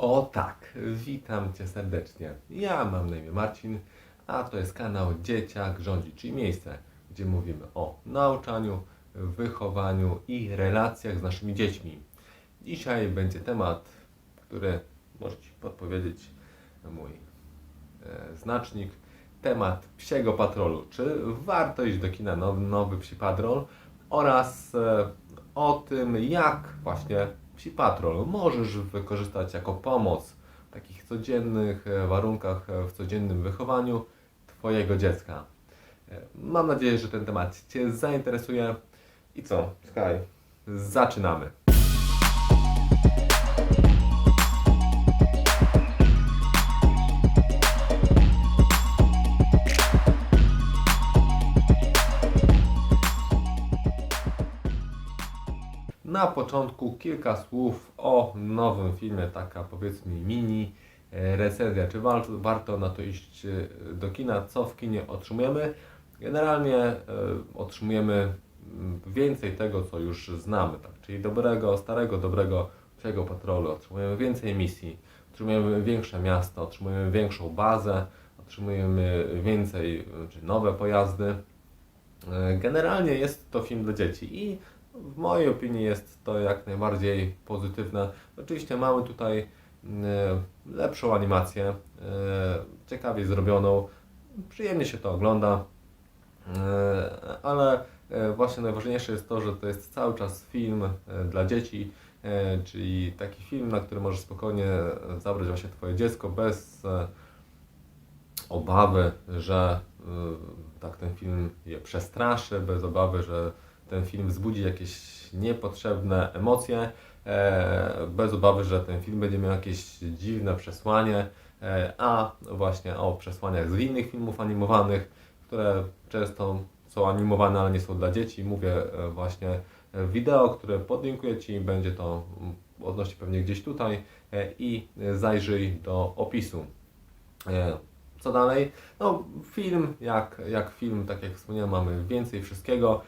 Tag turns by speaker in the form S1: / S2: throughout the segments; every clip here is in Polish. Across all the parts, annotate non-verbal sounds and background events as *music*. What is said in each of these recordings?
S1: O tak, witam Cię serdecznie. Ja mam na imię Marcin, a to jest kanał Dzieciak Rządzi, czyli miejsce, gdzie mówimy o nauczaniu, wychowaniu i relacjach z naszymi dziećmi. Dzisiaj będzie temat, który może Ci podpowiedzieć mój e, znacznik. Temat psiego patrolu. Czy warto iść do kina nowy, nowy psi patrol? Oraz e, o tym, jak właśnie psi patrol możesz wykorzystać jako pomoc w takich codziennych e, warunkach, e, w codziennym wychowaniu Twojego dziecka. E, Mam nadzieję, że ten temat Cię zainteresuje. I co? Słuchaj, zaczynamy. Na początku kilka słów o nowym filmie, taka powiedzmy mini e, recenzja. Czy wa- warto na to iść e, do kina? Co w kinie otrzymujemy? Generalnie e, otrzymujemy mm, więcej tego, co już znamy, tak? czyli dobrego, starego, dobrego psiego patrolu. Otrzymujemy więcej misji, otrzymujemy większe miasto, otrzymujemy większą bazę, otrzymujemy więcej, czy nowe pojazdy. Generalnie jest to film dla dzieci i w mojej opinii jest to jak najbardziej pozytywne. Oczywiście mamy tutaj e, lepszą animację, e, ciekawie zrobioną, przyjemnie się to ogląda, e, ale właśnie najważniejsze jest to, że to jest cały czas film dla dzieci, czyli taki film, na który możesz spokojnie zabrać właśnie Twoje dziecko bez obawy, że tak ten film je przestraszy, bez obawy, że ten film wzbudzi jakieś niepotrzebne emocje, e, bez obawy, że ten film będzie miał jakieś dziwne przesłanie, e, a właśnie o przesłaniach z innych filmów animowanych, które często są animowane, ale nie są dla dzieci. Mówię e, właśnie wideo, które podlinkuję Ci, będzie to odnośnie pewnie gdzieś tutaj i zajrzyj do opisu. Co dalej? No, film, jak, jak film, tak jak wspomniałem, mamy więcej wszystkiego.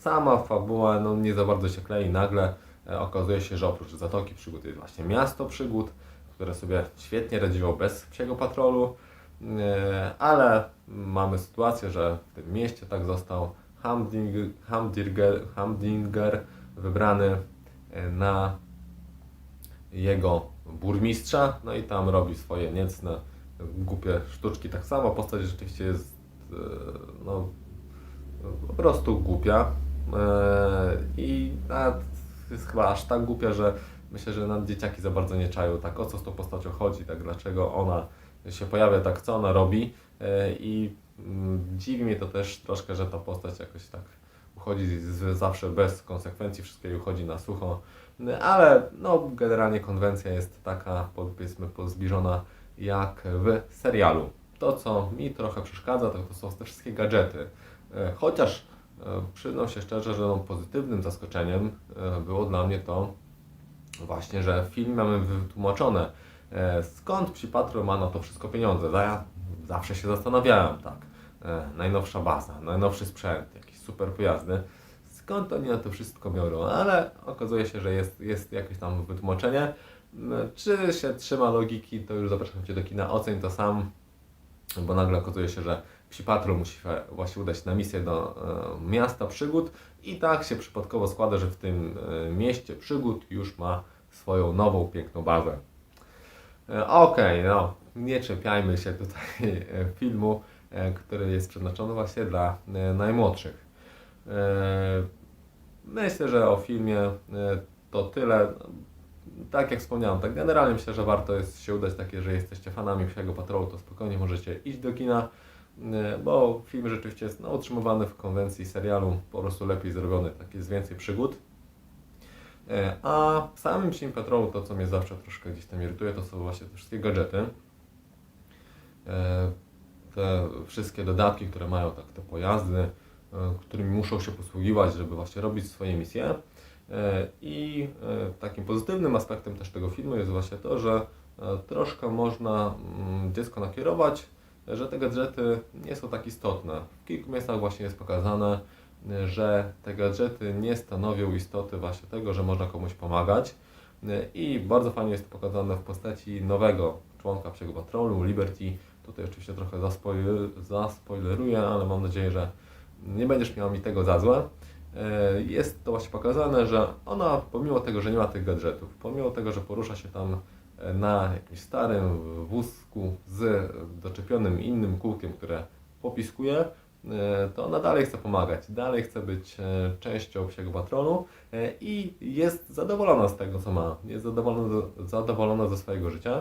S1: Sama fabuła no, nie za bardzo się klei. Nagle e, okazuje się, że oprócz Zatoki Przygód jest właśnie miasto przygód, które sobie świetnie radziło bez psiego patrolu. E, Ale mamy sytuację, że w tym mieście tak został Hamdinger, Hamdinger, Hamdinger wybrany e, na jego burmistrza, no i tam robi swoje niecne, głupie sztuczki. Tak samo postać rzeczywiście jest no, po prostu głupia E, i jest chyba aż tak głupia, że myślę, że nawet dzieciaki za bardzo nie czają tak o co z tą postacią chodzi, tak dlaczego ona się pojawia, tak co ona robi E, i mm, dziwi mnie to też troszkę, że ta postać jakoś tak uchodzi zawsze bez konsekwencji, wszystko jej uchodzi na sucho. Ale no, generalnie konwencja jest taka, powiedzmy, pozbliżona jak w serialu. To, co mi trochę przeszkadza, to, to są te wszystkie gadżety. E, Chociaż e, przyznam się szczerze, że no, pozytywnym zaskoczeniem e, było dla mnie to właśnie, że w filmie mamy wytłumaczone, skąd Psi Patrol ma na to wszystko pieniądze. Ja zawsze się zastanawiałem, tak, najnowsza baza, najnowszy sprzęt, jakieś super pojazdy, skąd oni na to wszystko biorą, ale okazuje się, że jest, jest jakieś tam wytłumaczenie. Czy się trzyma logiki, to już zapraszam Cię do kina, oceń to sam, bo nagle okazuje się, że Psi musi właśnie udać na misję do e, miasta przygód i tak się przypadkowo składa, że w tym e, mieście przygód już ma swoją nową, piękną bazę. E, Okej, no, nie czepiajmy się tutaj e, filmu, e, który jest przeznaczony właśnie dla e, najmłodszych. E, Myślę, że o filmie e, to tyle. Tak jak wspomniałem, tak generalnie myślę, że warto jest się udać takie, że jesteście fanami Psiego Patrolu, to spokojnie możecie iść do kina, bo film rzeczywiście jest no, utrzymywany w konwencji serialu, po prostu lepiej zrobiony, tak jest więcej przygód. E, A w samym Psim Patrolu to, co mnie zawsze troszkę gdzieś tam irytuje, to są właśnie te wszystkie gadżety. E, Te wszystkie dodatki, które mają tak, te pojazdy, e, którymi muszą się posługiwać, żeby właśnie robić swoje misje. E, I e, takim pozytywnym aspektem też tego filmu jest właśnie to, że e, troszkę można mm, dziecko nakierować, że te gadżety nie są tak istotne. W kilku miejscach właśnie jest pokazane, że te gadżety nie stanowią istoty właśnie tego, że można komuś pomagać, I bardzo fajnie jest to pokazane w postaci nowego członka Psiego Patrolu, Liberty. Tutaj oczywiście trochę zaspoiler, zaspoileruję, ale mam nadzieję, że nie będziesz miał mi tego za złe. E, Jest to właśnie pokazane, że ona pomimo tego, że nie ma tych gadżetów, pomimo tego, że porusza się tam na jakimś starym wózku z doczepionym innym kółkiem, które popiskuje, to ona dalej chce pomagać, dalej chce być e, częścią psiego patrolu e, i jest zadowolona z tego, co ma. Jest zadowolona, zadowolona ze swojego życia.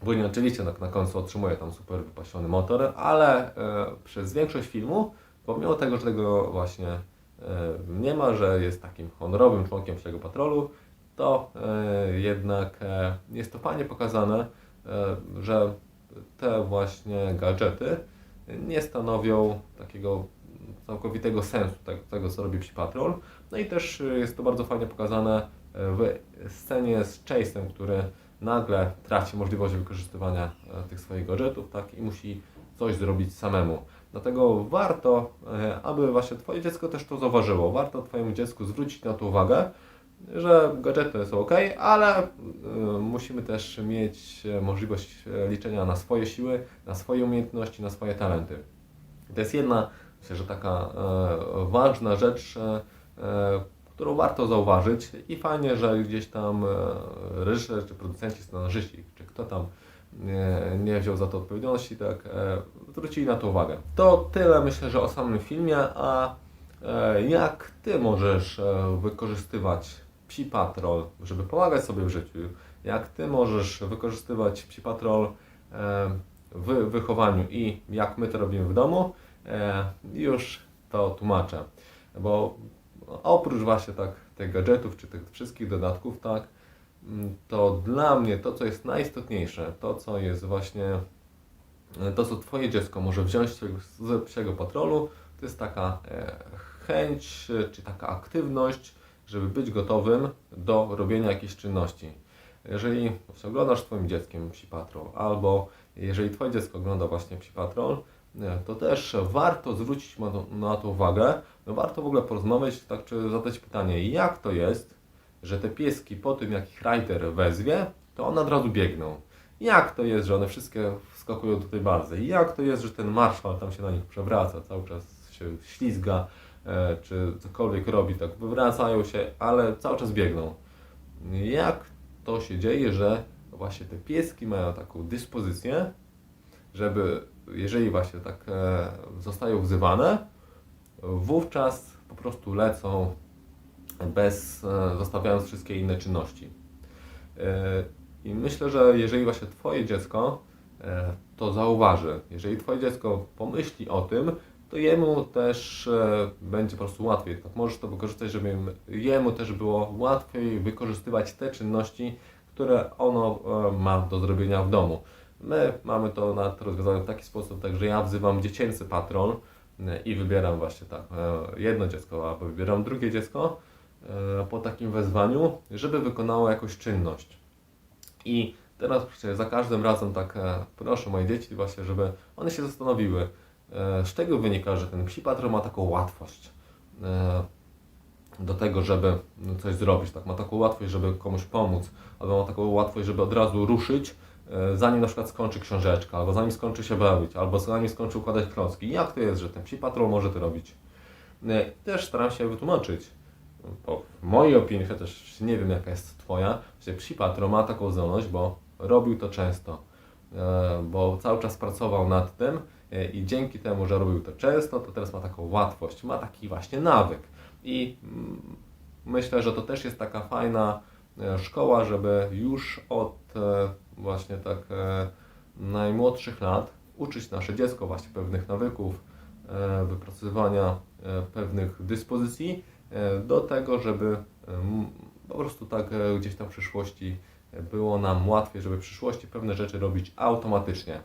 S1: Później oczywiście na, na końcu otrzymuje tam super wypasiony motor, ale e, przez większość filmu, pomimo tego, że tego właśnie nie ma, że jest takim honorowym członkiem psiego patrolu, to e, jednak e, jest to fajnie pokazane, e, że te właśnie gadżety nie stanowią takiego całkowitego sensu tego, co robi Psi Patrol. No i też jest to bardzo fajnie pokazane w scenie z Chase'em, który nagle traci możliwość wykorzystywania tych swoich gadżetów tak, i musi coś zrobić samemu. Dlatego warto, aby właśnie Twoje dziecko też to zauważyło. Warto Twojemu dziecku zwrócić na to uwagę, że gadżety są ok, ale y, musimy też mieć e, możliwość e, liczenia na swoje siły, na swoje umiejętności, na swoje talenty. To jest jedna, myślę, że taka e, ważna rzecz, e, e, którą warto zauważyć i fajnie, że gdzieś tam e, reżyser, czy producenci, scenarzyści, czy kto tam nie, nie wziął za to odpowiedzialności, tak e, zwrócili na to uwagę. To tyle myślę, że o samym filmie, a e, jak Ty możesz e, wykorzystywać Psi Patrol, żeby pomagać sobie w życiu? Jak Ty możesz wykorzystywać Psi Patrol e, w wychowaniu i jak my to robimy w domu, e, już to tłumaczę. Bo oprócz właśnie tak tych gadżetów czy tych wszystkich dodatków, tak, mm, to dla mnie to, co jest najistotniejsze, to, co jest właśnie, e, to, co Twoje dziecko może wziąć z psiego patrolu, to jest taka chęć, czy taka aktywność, żeby być gotowym do robienia jakiejś czynności. Jeżeli oglądasz Twoim dzieckiem Psi Patrol, albo jeżeli Twoje dziecko ogląda właśnie Psi Patrol, to też warto zwrócić na to, uwagę, no warto w ogóle porozmawiać, tak, czy zadać pytanie, jak to jest, że te pieski po tym, jak ich rider wezwie, to one od razu biegną. Jak to jest, że one wszystkie wskakują do tej bazy? Jak to jest, że ten marszał tam się na nich przewraca, cały czas się ślizga, czy cokolwiek robi, tak wywracają się, ale cały czas biegną. Jak to się dzieje, że właśnie te pieski mają taką dyspozycję, żeby jeżeli właśnie tak e, zostają wzywane, wówczas po prostu lecą bez, e, zostawiając wszystkie inne czynności. E, I myślę, że jeżeli właśnie Twoje dziecko e, to zauważy, jeżeli Twoje dziecko pomyśli o tym, to jemu też e, będzie po prostu łatwiej. Tak możesz to wykorzystać, żeby jemu też było łatwiej wykorzystywać te czynności, które ono e, ma do zrobienia w domu. My mamy to nawet rozwiązane w taki sposób, tak, że ja wzywam dziecięcy patrol e, i wybieram właśnie tak, jedno dziecko, albo wybieram drugie dziecko po takim wezwaniu, żeby wykonało jakąś czynność. I teraz za każdym razem tak proszę moje dzieci właśnie, żeby one się zastanowiły, z czego wynika, że ten psi ma taką łatwość e, do tego, żeby coś zrobić, tak, ma taką łatwość, żeby komuś pomóc, albo ma taką łatwość, żeby od razu ruszyć, e, zanim na przykład skończy książeczka, albo zanim skończy się bawić, albo zanim skończy układać klocki. Jak to jest, że ten psi może to robić? E, Też staram się wytłumaczyć, w mojej opinii, chociaż nie wiem jaka jest Twoja, że psi ma taką zdolność, bo robił to często, e, bo cały czas pracował nad tym e, i dzięki temu, że robił to często, to teraz ma taką łatwość, ma taki właśnie nawyk. I mm, myślę, że to też jest taka fajna e, szkoła, żeby już od e, właśnie tak e, najmłodszych lat uczyć nasze dziecko właśnie pewnych nawyków, e, wypracowywania e, pewnych dyspozycji e, do tego, żeby e, po prostu tak e, gdzieś tam w przyszłości e, było nam łatwiej, żeby w przyszłości pewne rzeczy robić automatycznie.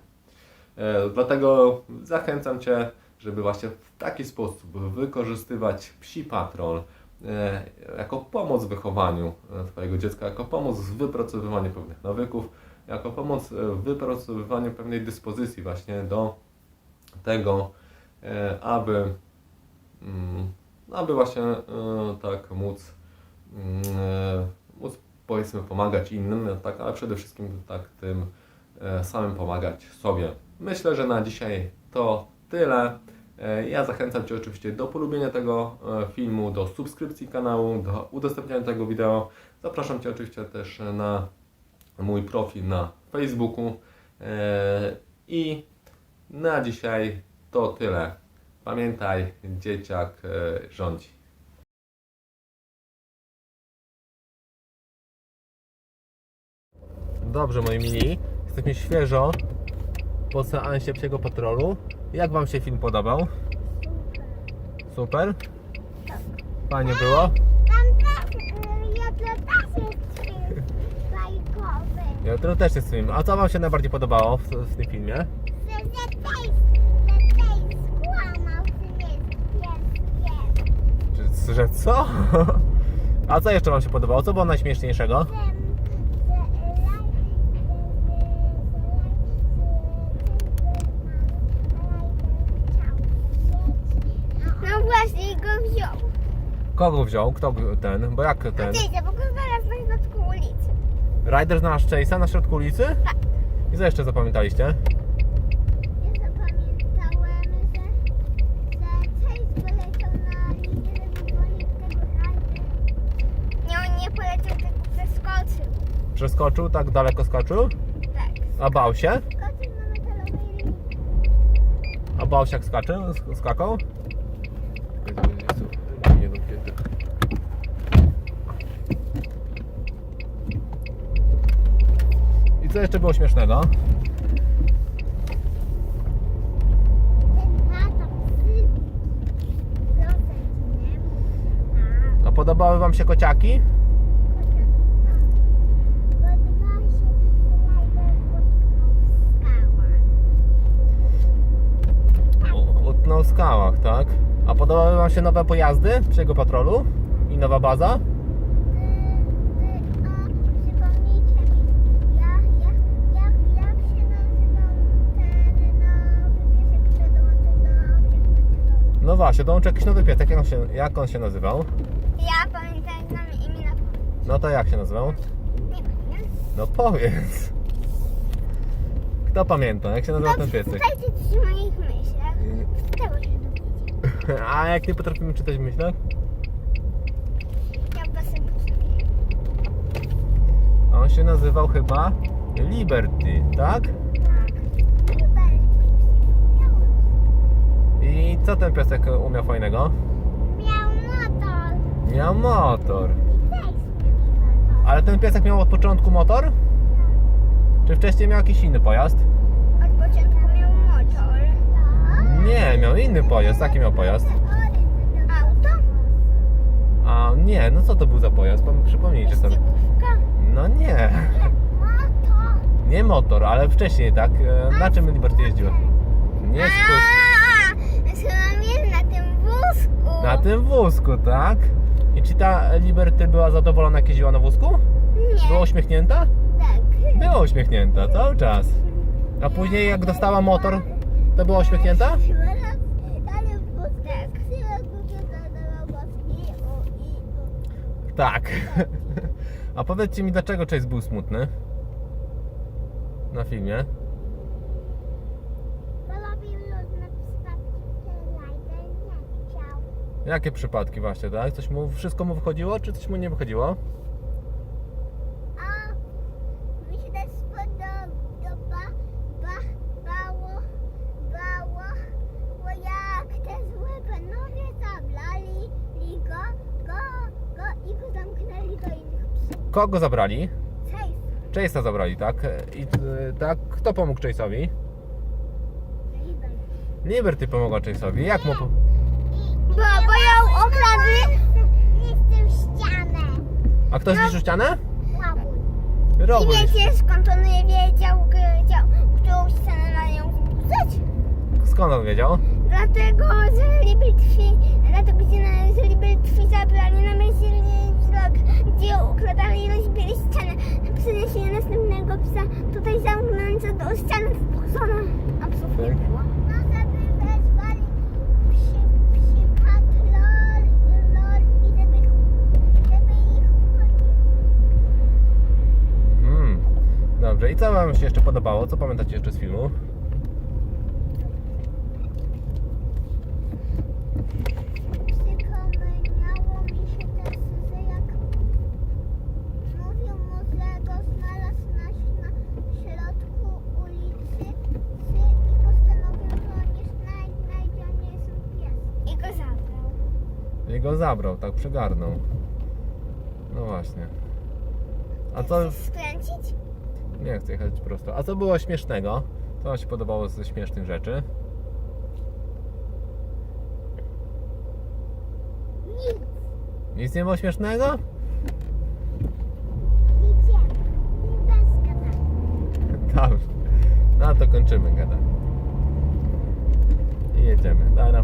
S1: E, Dlatego zachęcam Cię, żeby właśnie w taki sposób wykorzystywać psi patrol e, jako pomoc w wychowaniu e, Twojego dziecka, jako pomoc w wypracowywaniu pewnych nawyków, jako pomoc w wypracowywaniu pewnej dyspozycji właśnie do tego, aby, mm, aby właśnie tak móc, mm, móc powiedzmy pomagać innym, tak, ale przede wszystkim tak tym samym pomagać sobie. Myślę, że na dzisiaj to tyle. E, Ja zachęcam Cię oczywiście do polubienia tego e, filmu, do subskrypcji kanału, do udostępniania tego wideo. Zapraszam Cię oczywiście też na mój profil na Facebooku. E, I na dzisiaj to tyle. Pamiętaj, dzieciak rządzi. Dobrze, moi mini. Jesteśmy świeżo po seansie psiego patrolu. Jak Wam się film podobał? Super? Fajnie było?
S2: Tam też, jutro też jest film bajkowy.
S1: Jutro też jest film. A co Wam się najbardziej podobało w, w tym filmie?
S2: Że, że tej, że tej skłamał, że jest pieskiem.
S1: Że, że co? *laughs* A co jeszcze Wam się podobało? Co było najśmieszniejszego?
S2: Że laj, No właśnie go wziął.
S1: Kogo wziął? Kto ten? Bo jak ten?
S2: Wiecie, bo go znalazł na środku ulicy.
S1: Rider znalazł Chase'a na środku ulicy?
S2: Tak.
S1: I co jeszcze zapamiętaliście?
S2: Ja zapamiętałem, że, że Chase wyleciał na linię, żeby gonić tego rajdu. Nie, on nie poleciał, tylko przeskoczył.
S1: Przeskoczył, tak daleko skoczył?
S2: Tak.
S1: A bał się?
S2: Skoczył na metalowej linii.
S1: A bał się jak skacze? Sk- skakał? Nie domknięte. I co jeszcze było śmiesznego? A podobały Wam się kociaki? Utknął w skałach, tak? A podobały Wam się nowe pojazdy psiego patrolu? I nowa baza? No właśnie, dołączy jakiś nowy piesek. Jak on się, jak on się nazywał?
S2: Ja pamiętam z nami imię
S1: No to jak się nazywał?
S2: Nie pamiętam.
S1: No powiedz. Kto pamięta? Jak się nazywał ten piesek?
S2: Czytajcie dziś w moich myślach. Tego się dowiedzieć. *laughs*
S1: A jak nie potrafimy czytać w myślach?
S2: Ja was potrzebuję.
S1: A On się nazywał chyba Liberty, tak?
S2: Tak. Super. Miał,
S1: I co ten piesek umiał fajnego?
S2: miał motor.
S1: Miał motor. Ale ten piesek miał od początku motor? Czy wcześniej miał jakiś inny pojazd?
S2: Od początku miał motor.
S1: Nie, miał inny pojazd. Jaki miał pojazd?
S2: Auto?
S1: A nie, no co to był za pojazd? Pom- Przypomnijcie sobie. No nie,
S2: Motor.
S1: nie motor, ale wcześniej tak. E, Na czym Liberty jeździło? Nie sku...
S2: A, Chyba jest na tym wózku.
S1: Na tym wózku, tak? I czy ta Liberty była zadowolona, jak jeździła na wózku?
S2: Nie.
S1: Była uśmiechnięta?
S2: Tak.
S1: Była uśmiechnięta, cały czas. A później jak dostała motor, to była uśmiechnięta?
S2: Tak. *laughs*
S1: A powiedzcie mi, dlaczego Chase był smutny? Na filmie.
S2: Porobił różne przypadki, które Ryder nie chciał.
S1: Jakie przypadki właśnie, tak? Coś mu, wszystko mu wychodziło, czy coś mu nie wychodziło?
S2: A mi się też spodoba, ba, bało, bało, bo jak te złe panowie zabrali i go, go, go i go zamknęli do innych psów.
S1: Kogo zabrali?
S2: Cześć,
S1: Chase'a zabrali, tak? I y, tak, kto pomógł Chase'owi?
S2: Riben.
S1: Liberty pomogła Chase'owi. Jak mu... po-
S2: Bo, bo ją okradli. Niszczył ścianę.
S1: A kto zniszczył ścianę? Robór.
S2: I wiecie skąd on nie wiedział, wiedział, którą ścianę na nią wrzucać?
S1: Skąd on wiedział?
S2: Dlatego, że Liberty, dlatego, że na że zabrali na myślny wzrok, gdzie ukradali i rozbili ścianę. Przynieśli następnego psa, tutaj zamknąć do ściany wpuszczono, a psów nie
S1: Tak.
S2: było. No, żeby wezwali psi, psi patrol, lol i żeby, żeby ich
S1: Dobrze, i co Wam się jeszcze podobało? Co pamiętacie jeszcze z filmu?
S3: Przypomniało mi się też, że jak mówił mu, że go znalazł na, na środku ulicy sy, i postanowił, że on nie znajdzie, znajdzie, a nie jest pies. I go zabrał.
S1: I go zabrał, tak przygarnął. No właśnie. A co...
S3: Chcesz skręcić?
S1: Nie chcę jechać prosto. A co było śmiesznego? Co Wam się podobało ze śmiesznych rzeczy?
S3: Nic.
S1: Nic nie było śmiesznego?
S3: Idziemy. I bez gadania.
S1: Dobrze. No to kończymy gadanie. I jedziemy. Dobra.